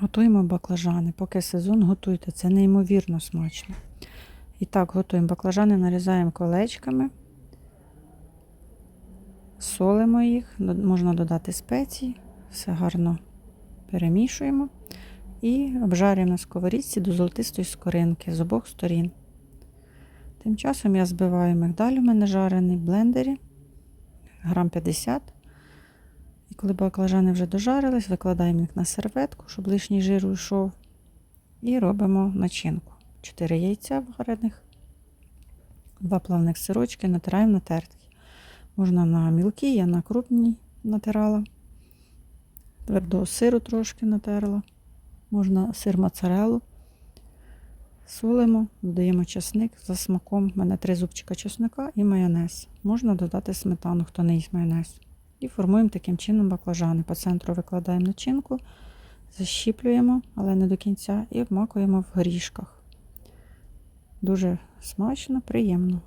Готуємо баклажани. Поки сезон готуйте, це неймовірно смачно. І так, готуємо баклажани, нарізаємо колечками, солимо їх, можна додати спеції, все гарно перемішуємо і обжарюємо на сковорідці до золотистої скоринки з обох сторін. Тим часом я збиваю мигдаль у мене жарений в блендері, грам 50. І коли баклажани вже дожарились, викладаємо їх на серветку, щоб лишній жир уйшов. І робимо начинку. 4 яйця варених, 2 плавних сирочки, натираємо на тертки. Можна на мілкі, я на крупній натирала. Твердого сиру трошки натерла. Можна сир моцареллу. Солимо, додаємо часник за смаком. У мене три зубчика чесника і майонез. Можна додати сметану, хто не їсть майонез. І формуємо таким чином баклажани. По центру викладаємо начинку, защіплюємо, але не до кінця, і обмакуємо в горішках. Дуже смачно, приємно.